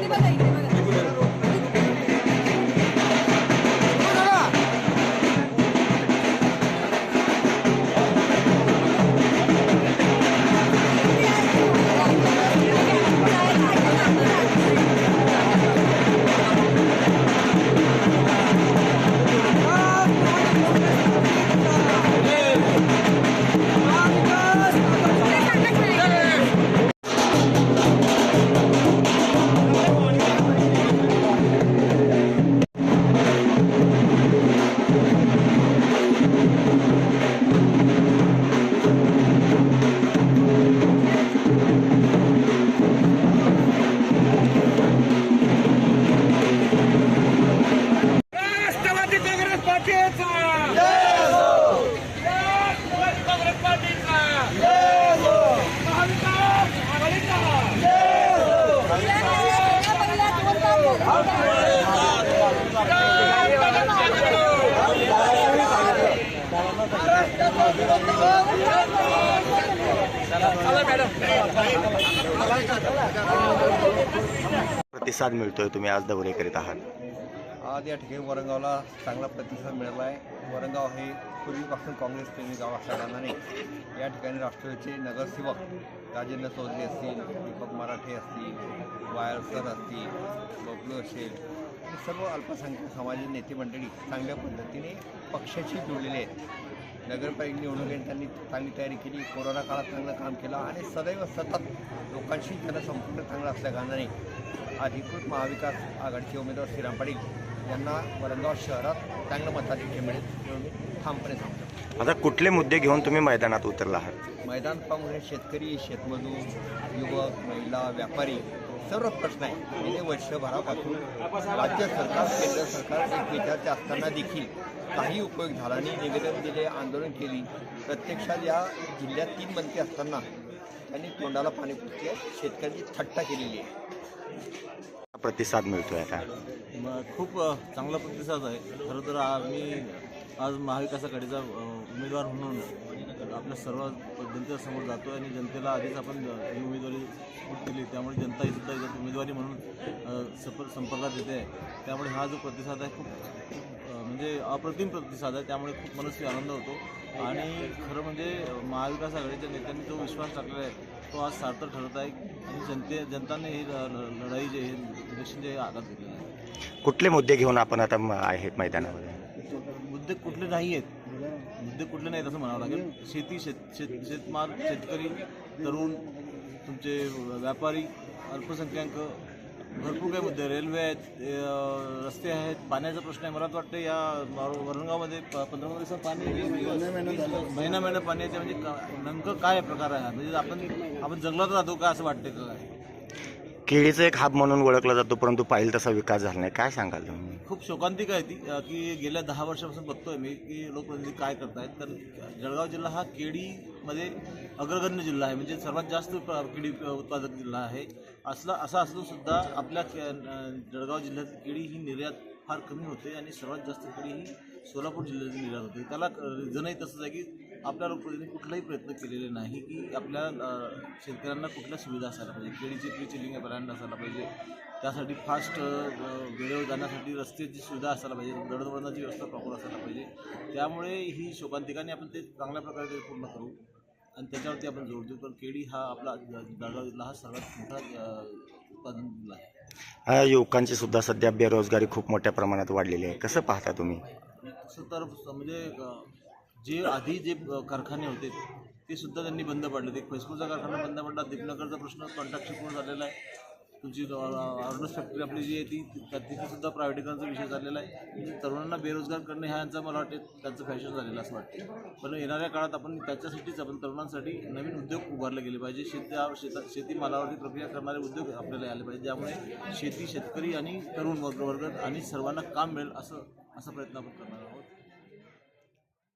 última प्रतिसाद मिळतोय तुम्ही आज दौरे करीत आहात. आज या ठिकाणी वरंगावला चांगला प्रतिसाद मिळाला आहे. वरंगाव हे पूर्वीपासून काँग्रेस प्रेमी गाव असल्याकारणाने या ठिकाणी राष्ट्रवादीचे नगरसेवक राजेंद्र चौधरी असतील दीपक मराठे असतील वायर सर असतील बबलू असेल हे सर्व अल्पसंख्याक समाजाचे नेते मंडळी चांगल्या पद्धतीने पक्षाशी जुळलेले आहेत. नगरपालिका घेऊन त्यांनी चांगली तयारी केली कोरोना काळात चांगलं काम केलं आणि सदैव सतत लोकांशी त्यांना संपूर्ण चांगलं असल्या असल्याकारणाने अधिकृत महाविकास आघाडीचे उमेदवार श्रीराम पाटील यांना वरंगाव शहरात चांगलं मताधिक्य मिळेल. म्हणून मी ठामपणे सांगतो आता कुठले मुद्दे घेऊन तुम्ही मैदानात उतरला आहात? मैदान पाहून शेतकरी शेतमजूर युवक महिला व्यापारी सर्व प्रश्न आहे गेले वर्षभरापासून राज्य सरकार केंद्र सरकार एकमेकाचे असताना देखील काही उपयोग झाला नाही. निवेदन दिले आंदोलन केली. प्रत्यक्षात या जिल्ह्यात तीन मंत्री असताना त्यांनी तोंडाला पाणी पुसली. आहे शेतकऱ्यांची थट्टा केलेली आहे. प्रतिसाद मिळतोय आता. म- खूप अ, चांगला प्रतिसाद आहे. खरं तर आम्ही आज महाविकास आघाडीचा अ, उमेदवार म्हणून आपल्या सर्व जनतेसमोर जातो आणि जनतेला आधीच आपण ही उमेदवारी दिली. त्यामुळे जनता ही सुद्धा याच्यात उमेदवारी म्हणून सप संपर्कात येते. आहे त्यामुळे हा जो प्रतिसाद आहे खूप म्हणजे अप्रतिम प्रतिसाद आहे. त्यामुळे खूप मनस्वी आनंद होतो. आणि खरं म्हणजे महाविकास आघाडीच्या नेत्यांनी जो विश्वास टाकलेला आहे तो आज सार्थक ठरत आहे. आणि जनते जनताने ही लढाई जे हे इलेक्शन जे हातात घेतलेलं आहे. कुठले मुद्दे घेऊन आपण आता म- आहेत मैदानामध्ये? मुद्दे कुठले नाही आहेत मुद्दे कुठले नाहीत असं म्हणावं लागेल. शेती शेत शेत शेतमाल शेतकरी तरुण तुमचे व्यापारी अल्पसंख्याक भरपूर काही मुद्दे रेल्वे आहेत रस्ते आहेत. पाण्याचा प्रश्न आहे. मला तर वाटतं या वर- वरणगावमध्ये प- पंधरा दिवसात पाणी महिना महिना पाणी येते म्हणजे का- नेमकं काय प्रकार आहे? म्हणजे आपण आपण जंगलात राहतो का असं वाटतं का? काय केळीचा एक हाब म्हणून ओळखला जातो परंतु पाहिजे तसा विकास झाला नाही. काय सांगाल तुम्ही? खूप शोकांतिक आहे ती अ, की गेल्या दहा वर्षापासून बघतोय मी की लोकप्रतिनिधी काय करतायत. तर जळगाव जिल्हा हा केळीमध्ये अग्रगण्य जिल्हा आहे म्हणजे सर्वात जास्त प- केळी उत्पादक जिल्हा आहे. असला असा असून सुद्धा आपल्या के- अ, जळगाव जिल्ह्यात केळी ही निर्यात फार कमी होते आणि सर्वात जास्त केळी ही सोलापूर जिल्ह्यातून निर्यात होते त्याला रिझनही तसंच आहे की आपल्या लोकप्रतिनिधी कुठलाही प्रयत्न केलेले नाही की आपल्या शेतकऱ्यांना कुठल्या सुविधा असायला पाहिजे. केळीची प्री चिलिंग ब्रँड असायला पाहिजे. त्यासाठी फास्ट वेळेवर जाण्यासाठी रस्त्याची सुविधा असायला पाहिजे. दळणवळणाची व्यवस्था प्रॉपर असायला पाहिजे. त्यामुळे ही शोकांतिकाने आपण ते चांगल्या प्रकारे ते पूर्ण करू आणि त्याच्यावरती आपण जोर देऊ. पण केळी हा आपला जळगाव जिल्हा हा सर्वात मोठा उत्पादन जिल्हा आहे. हा युवकांची सुद्धा सध्या बेरोजगारी खूप मोठ्या प्रमाणात वाढलेली आहे. कसं पाहता तुम्ही? सत्तर तर म्हणजे जे आधी जे कारखाने होते ते सुद्धा त्यांनी बंद पाडले. ते फैसपूरचा कारखाना बंद पडला दीपनगरचा प्रश्न कॉन्ट्रॅक्ट पूर्ण झालेला आहे. तुमची ऑर्डर्स फॅक्टरी आपली जी आहे ती त्या- तिथे सुद्धा प्रायव्हेटीकरणाचा विषय झालेला आहे. म्हणजे तरुणांना बेरोजगार करणे हा यांचा मला वाटते त्यांचं फॅशन झालेलं असं वाटते. पण येणाऱ्या काळात आपण त्याच्यासाठीच आपण तरुणांसाठी नवीन उद्योग उभारले गेले पाहिजे. शेत्या शेता शेतीमालावरती प्रक्रिया करणारे उद्योग आपल्याला आले पाहिजे. ज्यामुळे शेती शेतकरी आणि तरुण वर्ग वर्ग आणि सर्वांना काम मिळेल असं असा प्रयत्न आपण करणार आहोत.